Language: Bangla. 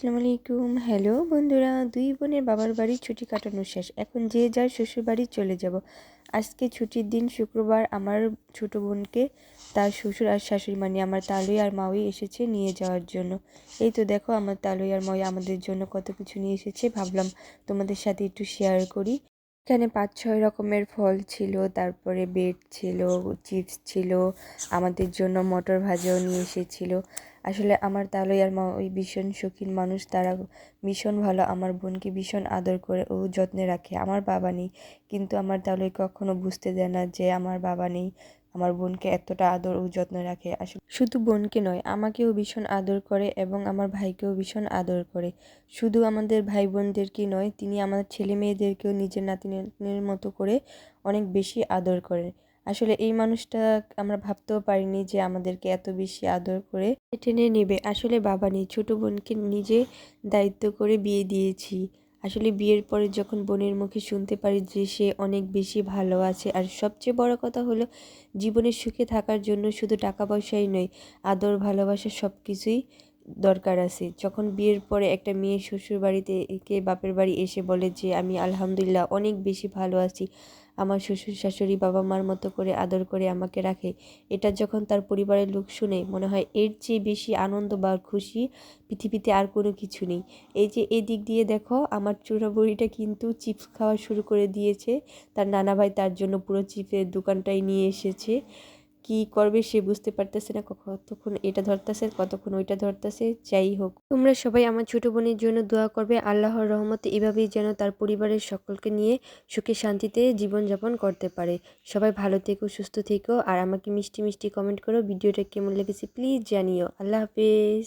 আসসালামু আলাইকুম। হ্যালো বন্ধুরা, দুই বোনের বাবার বাড়ি ছুটি কাটানো শেষ। এখন যে যার শ্বশুর বাড়ি চলে যাব। আজকে ছুটির দিন শুক্রবার আমার ছোট বোনকে, তার শ্বশুর আর শাশুড়ি মানে আমার তালুই আর মাউই এসেছে নিয়ে যাওয়ার জন্য। এই তো দেখো, আমার তালুই আর মাউই আমাদের জন্য কত কিছু নিয়ে এসেছে। ভাবলাম তোমাদের সাথে একটু শেয়ার করি। এখানে পাঁচ ছয় রকমের ফল ছিল, তারপরে বেড ছিল, চিপস ছিল, আমাদের জন্য মটর ভাজাও নিয়ে এসেছিল। আসলে আমার তালই আর মা ওই ভীষণ শৌখিন মানুষ, তারা ভীষণ ভালো, আমার বোনকে ভীষণ আদর করে ও যত্নে রাখে। আমার বাবা নেই, কিন্তু আমার তালই কখনো বুঝতে দেয় না যে আমার বাবা নেই। আমার বোনকে এতটা আদর ও যত্ন রাখে। আসলে শুধু বোনকে নয়, আমাকেও ভীষণ আদর করে এবং আমার ভাইকেও ভীষণ আদর করে। শুধু আমাদের ভাই বোনদেরকেই নয়, তিনি আমার ছেলে মেয়েদেরকেও নিজের নাতিনের মতো করে অনেক বেশি আদর করেন আসলে এই মানুষটা আমরা ভাবতেও পারিনি যে আমাদেরকে এত বেশি আদর করে টেনে নেবে। আসলে বাবা নেই, ছোটো বোনকে নিজে দায়িত্ব করে বিয়ে দিয়েছি। আসলে বিয়ের পরে যখন বোনের মুখে শুনতে পারি যে সে অনেক বেশি ভালো আছে, আর সবচেয়ে বড় কথা হলো জীবনের সুখে থাকার জন্য শুধু টাকা পয়সাই নয়, আদর, ভালোবাসা সব কিছুই দরকার আছে। যখন বিয়ের পরে একটা মেয়ে শ্বশুর বাড়িতে কে বাপের বাড়ি এসে বলে যে, আমি আলহামদুলিল্লাহ অনেক বেশি ভালো আছি আমার শ্বশুর শাশুড়ি বাবা মার মতো করে আদর করে আমাকে রাখে। এটা যখন তার পরিবারের লোক শুনে মনে হয় এর চেয়ে বেশি আনন্দ বা খুশি পৃথিবীতে আর কোনো কিছু নেই। এই যে এদিক দিক দিয়ে দেখো, আমার চূড়া বুড়িটা কিন্তু চিপস খাওয়া শুরু করে দিয়েছে। তার নানা ভাই তার জন্য পুরো চিপের দোকানটাই নিয়ে এসেছে। কি করবে সে বুঝতে পারতেছে না, কতক্ষণ এটা ধরতেছে, কতক্ষণ ওইটা ধরতেছে, যাই হোক। তোমরা সবাই আমার ছোট বোনের জন্য দোয়া করবে, আল্লাহর রহমতে এভাবেই যেন তার পরিবারের সকলকে নিয়ে সুখে শান্তিতে জীবনযাপন করতে পারে। সবাই ভালো থেকো, সুস্থ থেকো, আর আমাকে মিষ্টি মিষ্টি কমেন্ট করো, ভিডিওটা কেমন লেগেছে প্লিজ জানিও। আল্লাহ হাফেজ।